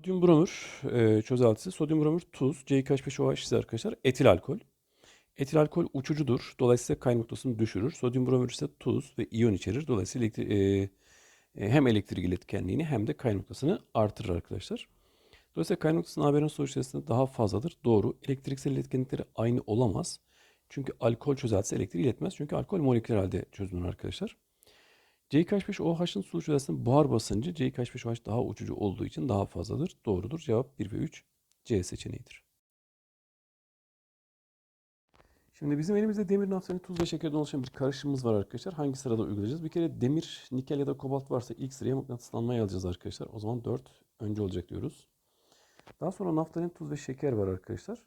Sodyum bromür e, çözeltisi. Sodyum bromür tuz. C2H5OH ise arkadaşlar etil alkol. Etil alkol uçucudur. Dolayısıyla kaynak noktasını düşürür. Sodyum bromür ise tuz ve iyon içerir. Dolayısıyla elektri- e, e, hem elektrik iletkenliğini hem de kaynak noktasını artırır arkadaşlar. Dolayısıyla kaynak noktasının AB'nin sonuç içerisinde daha fazladır. Doğru. Elektriksel iletkenlikleri aynı olamaz. Çünkü alkol çözeltisi elektriği iletmez. Çünkü alkol moleküler halde çözünür arkadaşlar. C2H5OH'ın su çözeltisinin buhar basıncı C2H5OH daha uçucu olduğu için daha fazladır. Doğrudur. Cevap 1 ve 3 C seçeneğidir. Şimdi bizim elimizde demir, naftalin, tuz ve şekerden oluşan bir karışımımız var arkadaşlar. Hangi sırada uygulayacağız? Bir kere demir, nikel ya da kobalt varsa ilk sıraya mıknatıslanmayı alacağız arkadaşlar. O zaman 4 önce olacak diyoruz. Daha sonra naftalin, tuz ve şeker var arkadaşlar.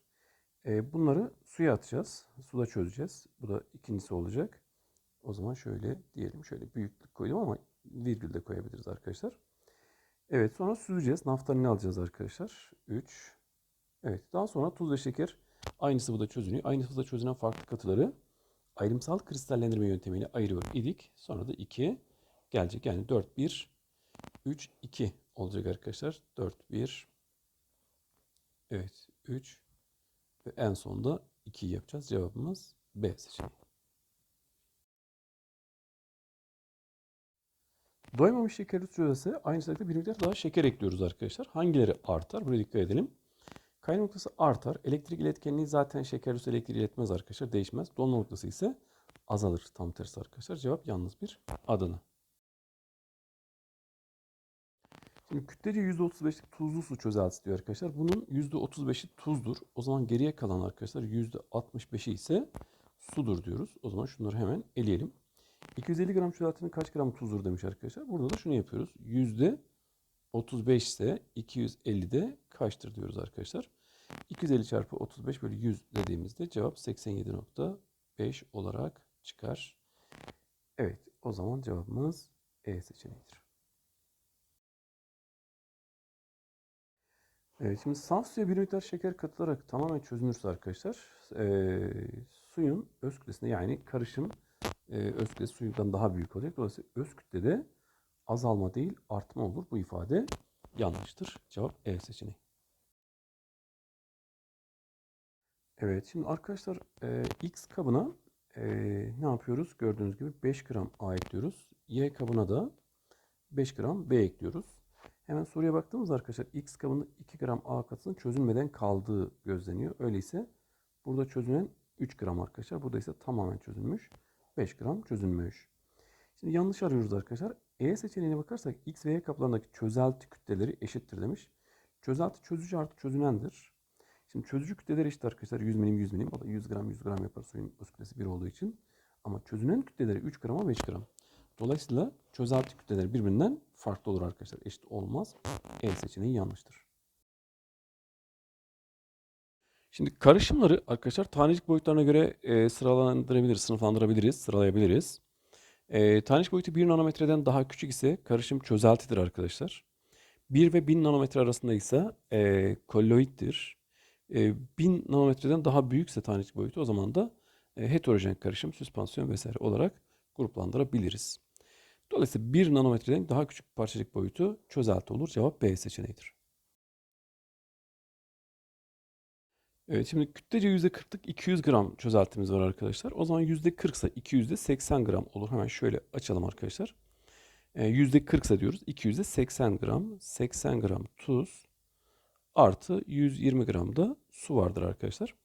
Ee, bunları suya atacağız. Suda çözeceğiz. Bu da ikincisi olacak. O zaman şöyle diyelim. Şöyle büyüklük koydum ama virgül de koyabiliriz arkadaşlar. Evet sonra süzeceğiz. Naftalini alacağız arkadaşlar. 3. Evet daha sonra tuz ve şeker aynı sıvıda çözünüyor. Aynı sıvıda çözünen farklı katıları ayrımsal kristallendirme yöntemiyle ayırıyor idik. Sonra da 2 gelecek. Yani 4, 1, 3, 2 olacak arkadaşlar. 4, 1, evet 3 ve en sonunda 2 yapacağız. Cevabımız B seçeneği. Doymamış şeker süresi aynı şekilde bir miktar daha şeker ekliyoruz arkadaşlar. Hangileri artar? Buraya dikkat edelim. Kaynak noktası artar. Elektrik iletkenliği zaten şeker üstü elektriği iletmez arkadaşlar. Değişmez. Dolma noktası ise azalır. Tam tersi arkadaşlar. Cevap yalnız bir Adana. Şimdi kütlece %35'lik tuzlu su çözeltisi diyor arkadaşlar. Bunun %35'i tuzdur. O zaman geriye kalan arkadaşlar %65'i ise sudur diyoruz. O zaman şunları hemen eleyelim. 250 gram çözeltinin kaç gram tuzdur demiş arkadaşlar. Burada da şunu yapıyoruz. Yüzde 35 ise 250'de kaçtır diyoruz arkadaşlar. 250 çarpı 35 bölü 100 dediğimizde cevap 87.5 olarak çıkar. Evet o zaman cevabımız E seçeneğidir. Evet şimdi saf suya bir miktar şeker katılarak tamamen çözünürse arkadaşlar eee, suyun öz kütlesinde yani karışım e, öz kütlesi suyundan daha büyük olacak. Dolayısıyla öz kütlede azalma değil artma olur. Bu ifade yanlıştır. Cevap E seçeneği. Evet şimdi arkadaşlar e, X kabına e, ne yapıyoruz? Gördüğünüz gibi 5 gram A ekliyoruz. Y kabına da 5 gram B ekliyoruz. Hemen soruya baktığımız arkadaşlar X kabında 2 gram A katısının çözülmeden kaldığı gözleniyor. Öyleyse burada çözünen 3 gram arkadaşlar. Burada ise tamamen çözülmüş. 5 gram çözülmüş. Şimdi yanlış arıyoruz arkadaşlar. E seçeneğine bakarsak X ve Y kaplarındaki çözelti kütleleri eşittir demiş. Çözelti çözücü artı çözünendir. Şimdi çözücü kütleler eşit arkadaşlar. 100 milim 100 milim. O da 100 gram 100 gram yapar suyun öz kütlesi 1 olduğu için. Ama çözünen kütleleri 3 grama 5 gram. Dolayısıyla çözelti kütleleri birbirinden farklı olur arkadaşlar. Eşit olmaz. E seçeneği yanlıştır. Şimdi karışımları arkadaşlar tanecik boyutlarına göre e, sıralandırabiliriz, sınıflandırabiliriz, sıralayabiliriz. E, tanecik boyutu 1 nanometreden daha küçük ise karışım çözeltidir arkadaşlar. 1 ve 1000 nanometre arasında ise e, kolloiddir. E, 1000 nanometreden daha büyükse tanecik boyutu o zaman da e, heterojen karışım, süspansiyon vesaire olarak gruplandırabiliriz. Dolayısıyla 1 nanometreden daha küçük parçacık boyutu çözelti olur. Cevap B seçeneğidir. Evet şimdi kütlece %40'lık 200 gram çözeltimiz var arkadaşlar. O zaman %40 ise 200'de 80 gram olur. Hemen şöyle açalım arkadaşlar. Ee, %40 ise diyoruz 200'de 80 gram. 80 gram tuz artı 120 gram da su vardır arkadaşlar.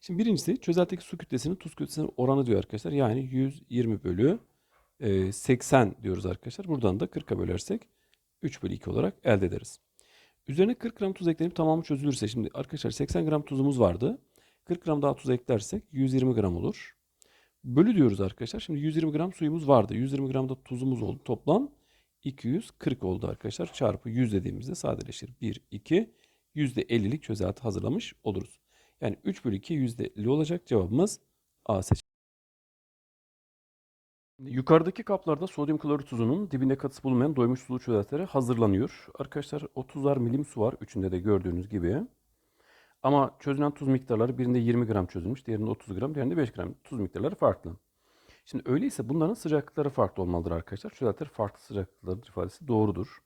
Şimdi birincisi çözeltideki su kütlesinin tuz kütlesinin oranı diyor arkadaşlar. Yani 120 bölü e, 80 diyoruz arkadaşlar. Buradan da 40'a bölersek 3 bölü 2 olarak elde ederiz. Üzerine 40 gram tuz eklenip tamamı çözülürse şimdi arkadaşlar 80 gram tuzumuz vardı. 40 gram daha tuz eklersek 120 gram olur. Bölü diyoruz arkadaşlar. Şimdi 120 gram suyumuz vardı. 120 gram da tuzumuz oldu. Toplam 240 oldu arkadaşlar. Çarpı 100 dediğimizde sadeleşir. 1, 2, %50'lik çözelti hazırlamış oluruz. Yani 3 bölü 2 %50 olacak. Cevabımız A seçeneği. Yukarıdaki kaplarda sodyum klorür tuzunun dibinde katısı bulunmayan doymuş sulu çözeltileri hazırlanıyor. Arkadaşlar 30'ar milim su var. Üçünde de gördüğünüz gibi. Ama çözünen tuz miktarları birinde 20 gram çözülmüş, diğerinde 30 gram, diğerinde 5 gram. Tuz miktarları farklı. Şimdi öyleyse bunların sıcaklıkları farklı olmalıdır arkadaşlar. Çözeltiler farklı sıcaklıkları ifadesi doğrudur.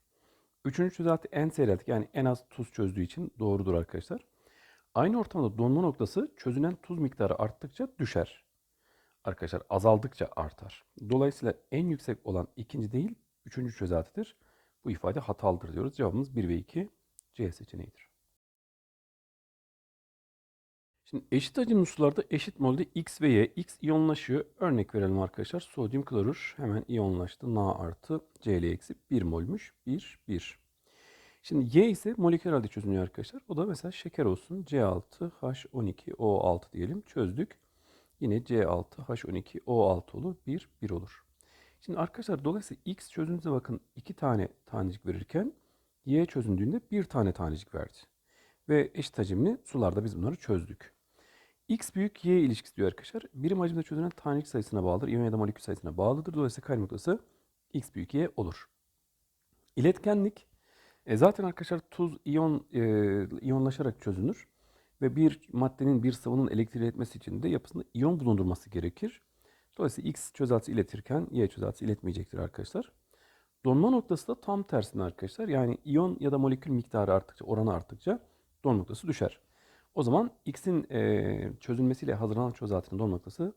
Üçüncü çözelti en seyreltik yani en az tuz çözdüğü için doğrudur arkadaşlar. Aynı ortamda donma noktası çözünen tuz miktarı arttıkça düşer. Arkadaşlar azaldıkça artar. Dolayısıyla en yüksek olan ikinci değil üçüncü çözeltidir. Bu ifade hatalıdır diyoruz. Cevabımız 1 ve 2 C seçeneğidir. Şimdi eşit hacimli sularda eşit molde X ve Y. X iyonlaşıyor. Örnek verelim arkadaşlar. Sodyum klorür hemen iyonlaştı. Na artı Cl eksi 1 molmuş. 1, 1. Şimdi Y ise moleküler halde çözünüyor arkadaşlar. O da mesela şeker olsun. C6H12O6 diyelim. Çözdük. Yine C6H12O6 olur. 1, 1 olur. Şimdi arkadaşlar dolayısıyla X çözündüğünde bakın 2 tane tanecik verirken Y çözündüğünde 1 tane tanecik verdi. Ve eşit hacimli sularda biz bunları çözdük. X büyük Y ilişkisi diyor arkadaşlar. Birim hacimde çözülen tanecik sayısına bağlıdır. İyon ya da molekül sayısına bağlıdır. Dolayısıyla kaynak noktası X büyük Y olur. İletkenlik e, zaten arkadaşlar tuz iyon e, iyonlaşarak çözünür ve bir maddenin bir sıvının elektriği iletmesi için de yapısında iyon bulundurması gerekir. Dolayısıyla X çözeltisi iletirken Y çözeltisi iletmeyecektir arkadaşlar. Donma noktası da tam tersine arkadaşlar. Yani iyon ya da molekül miktarı arttıkça, oranı arttıkça donma noktası düşer. O zaman X'in e, çözülmesiyle hazırlanan çözeltinin donma noktası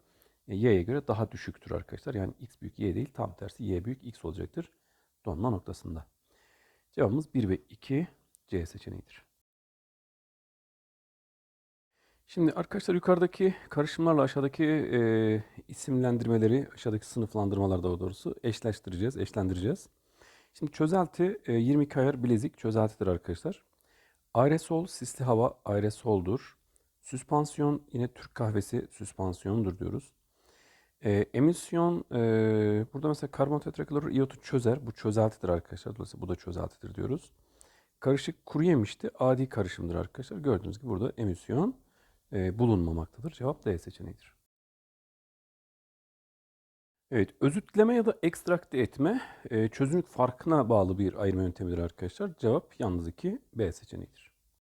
e, Y'ye göre daha düşüktür arkadaşlar. Yani X büyük Y değil, tam tersi Y büyük X olacaktır donma noktasında. Cevabımız 1 ve 2 C seçeneğidir. Şimdi arkadaşlar yukarıdaki karışımlarla aşağıdaki e, isimlendirmeleri, aşağıdaki sınıflandırmalar daha doğrusu eşleştireceğiz, eşlendireceğiz. Şimdi çözelti e, 22 ayar bilezik çözeltidir arkadaşlar. Aerosol sisli hava aerosoldur. Süspansiyon yine Türk kahvesi süspansiyondur diyoruz. E, emisyon e, burada mesela karbon tetraklorür iyotu çözer. Bu çözeltidir arkadaşlar. Dolayısıyla bu da çözeltidir diyoruz. Karışık kuru yemişti. Adi karışımdır arkadaşlar. Gördüğünüz gibi burada emisyon bulunmamaktadır. Cevap D seçeneğidir. Evet, özütleme ya da ekstrakte etme e, çözünürlük farkına bağlı bir ayırma yöntemidir arkadaşlar. Cevap yalnız 2 B seçeneğidir.